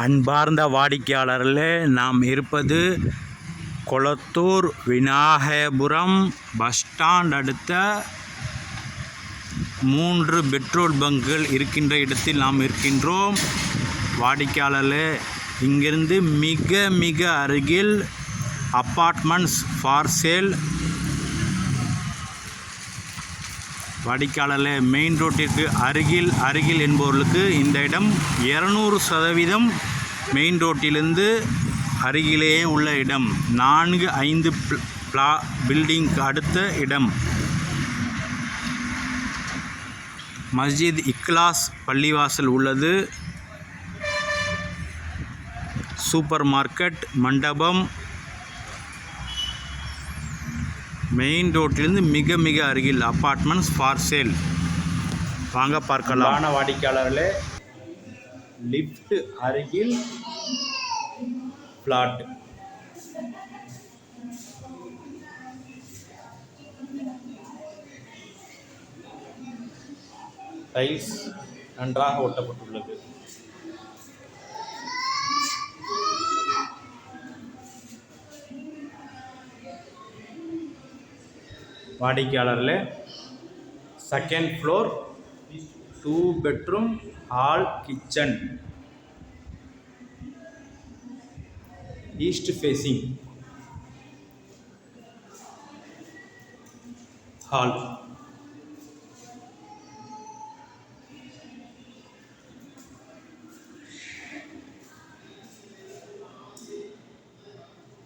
அன்பார்ந்த வாடிக்கையாளர்களே நாம் இருப்பது கொளத்தூர் விநாயகபுரம் பஸ் ஸ்டாண்ட் அடுத்த மூன்று பெட்ரோல் பங்குகள் இருக்கின்ற இடத்தில் நாம் இருக்கின்றோம். வாடிக்கையாளர்களே இங்கிருந்து மிக மிக அருகில் அப்பார்ட்மெண்ட்ஸ் ஃபார் சேல் வடிகாலில் மெயின் ரோட்டிற்கு அருகில் அருகில் என்பவர்களுக்கு இந்த இடம் இரநூறு சதவீதம் மெயின் ரோட்டிலிருந்து அருகிலேயே உள்ள இடம். நான்கு ஐந்து பிளா பில்டிங்க்கு அடுத்த இடம். மஸ்ஜித் இக்லாஸ் பள்ளிவாசல் உள்ளது. சூப்பர் மார்க்கெட் மண்டபம் மெயின் ரோட்டிலிருந்து மிக மிக அருகில் அப்பார்ட்மெண்ட்ஸ் ஃபார் சேல் வாங்க பார்க்கலாம். வாடிக்கையாளர்களே லிஃப்ட் அருகில் பிளாட் டைல்ஸ் நன்றாக ஒட்டப்பட்டுள்ளது. வாடிக்கையாளர்களே second floor two bedroom hall kitchen east facing hall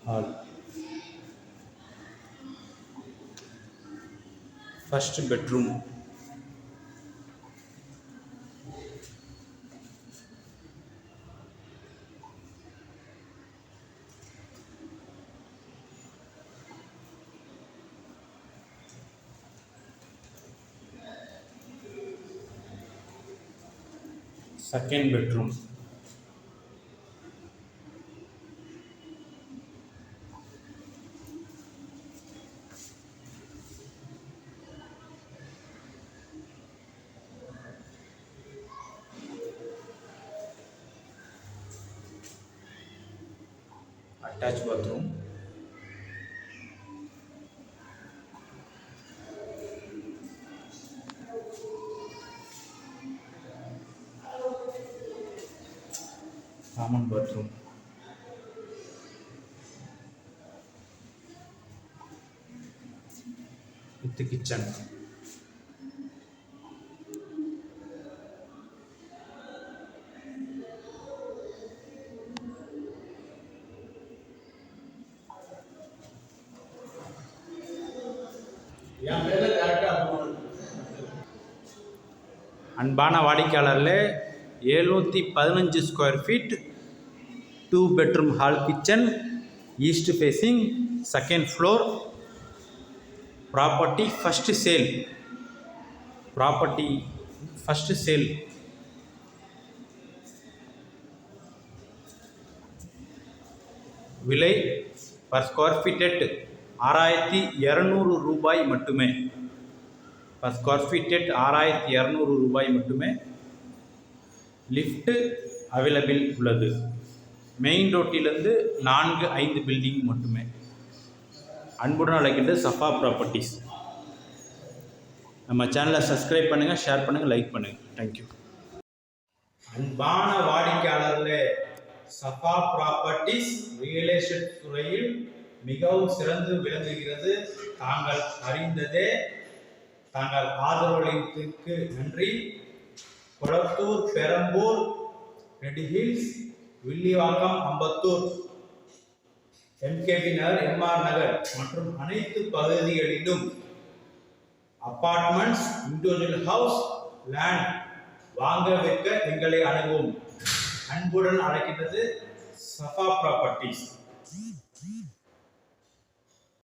hall first bedroom second bedroom attach bathroom common bathroom with kitchen அன்பான வாடிக்கையாளர்களே எழுநூற்றி பதினஞ்சு square feet two bedroom hall kitchen east facing second floor property first sale property first sale விலை per square feet எட்டு ஆறாயிரத்தி இரநூறு ரூபாய் மட்டுமே. பர் ஸ்கொயர் ஃபீட்டெட் ஆறாயிரத்தி இரநூறு ரூபாய் மட்டுமே லிஃப்ட்டு அவைலபிள் உள்ளது. மெயின் ரோட்டிலிருந்து நான்கு ஐந்து பில்டிங் மட்டுமே. அன்புடன் அழைக்கின்ற சஃபா ப்ராப்பர்ட்டிஸ் நம்ம சேனலை சப்ஸ்கிரைப் பண்ணுங்கள் ஷேர் பண்ணுங்கள் லைக் பண்ணுங்கள் தேங்க்யூ அன்பான வாடிக்கையாளர்களே சஃபா ப்ராப்பர்ட்டிஸ் ரியல் எஸ்டேட் துறையில் மிகவும் சிறந்து விளங்குகிறது. தாங்கள் அறிந்ததே தாங்கள் ஆதரவளித்ததற்கு நன்றி. குளத்தூர் பெரம்பூர் ரெடிஹில்ஸ் வில்லிவாக்கம் அம்பத்தூர். எம்கேபி நகர் எம்ஆர் நகர் மற்றும் அனைத்து பகுதிகளிலும் அபார்ட்மெண்ட்ஸ் இண்டிவிஜுவல் ஹவுஸ் லேண்ட் வாங்க விற்க எங்களை அணுகும். அன்புடன் அழைக்கின்றது சஃபா ப்ராப்பர்ட்டிஸ்.